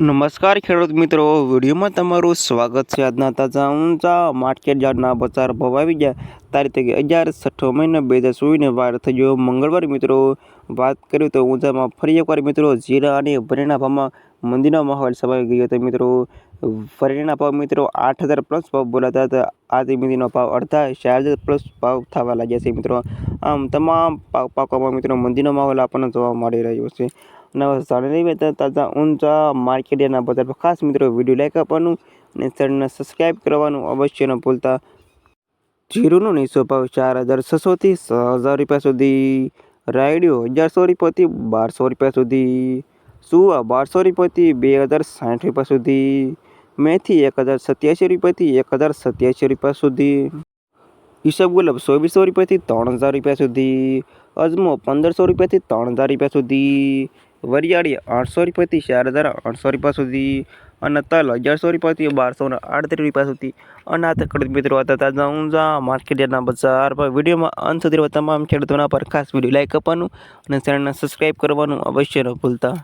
નમસ્કાર ખેડૂત મિત્રો, વિડીયોમાં તમારું સ્વાગત છે આજના તાજા ઊંચા માર્કેટ યાર્ડના બજાર ભાવ આવી ગયા. તારીખ અગિયાર છઠ્ઠો મહિનો બે હજાર ચોવીસને વાર થઈ ગયો. મંગળવાર મિત્રો વાત કરીએ તો ઊંચામાં ફરી એકવાર મિત્રો જીરા અને ભરેણા ભાવમાં મંદીનો માહોલ સમાઈ ગયો હતો મિત્રો. ફરીના ભાવ મિત્રો આઠ હજાર પ્લસ ભાવ બોલાતા હતા. આજે મંદીનો ભાવ અડધા ચાર હજાર પ્લસ ભાવ થવા લાગ્યા છે મિત્રો. આમ તમામ પાક પાકોમાં મિત્રો મંદીનો માહોલ આપણને જોવા મળી રહ્યો છે. નવા નહીં તો તાજા ઊંચા માર્કેટિયાના બજાર પર ખાસ મિત્રો વીડિયો લાઈક આપવાનું અને ચેનલને સબસ્ક્રાઈબ કરવાનું અવશ્ય ન ભૂલતા. જીરુનો નીચો ભાવ ચાર હજાર છસોથી હજાર રૂપિયા સુધી. રાયડિયો અગિયારસો રૂપિયાથી બારસો રૂપિયા સુધી. સુવા બારસો રૂપિયાથી બે હજાર સાઠ રૂપિયા સુધી. મેથી એક હજાર સત્યાસી રૂપિયાથી એક હજાર સત્યાસી રૂપિયા સુધી. ઈસબ ગુલાબ ચોવીસો રૂપિયાથી ત્રણ હજાર રૂપિયા સુધી. અજમો પંદરસો રૂપિયાથી ત્રણ હજાર રૂપિયા સુધી. વરિયાળી આઠસો રૂપિયાથી ચાર હજાર આઠસો રૂપિયા સુધી અને તલ અગિયારસો રૂપિયાથી બારસો ને આડત્રીસ રૂપિયા સુધી. અને આ ખેડૂત મિત્રો હતા, તાજા ઊંઝા માર્કેટના બજાર પર વિડીયોમાં અંત સુધી તમામ ખેડૂતોના પર ખાસ વીડિયો લાઈક આપવાનું અને ચેનલને સબસ્ક્રાઈબ કરવાનું અવશ્ય ન ભૂલતા.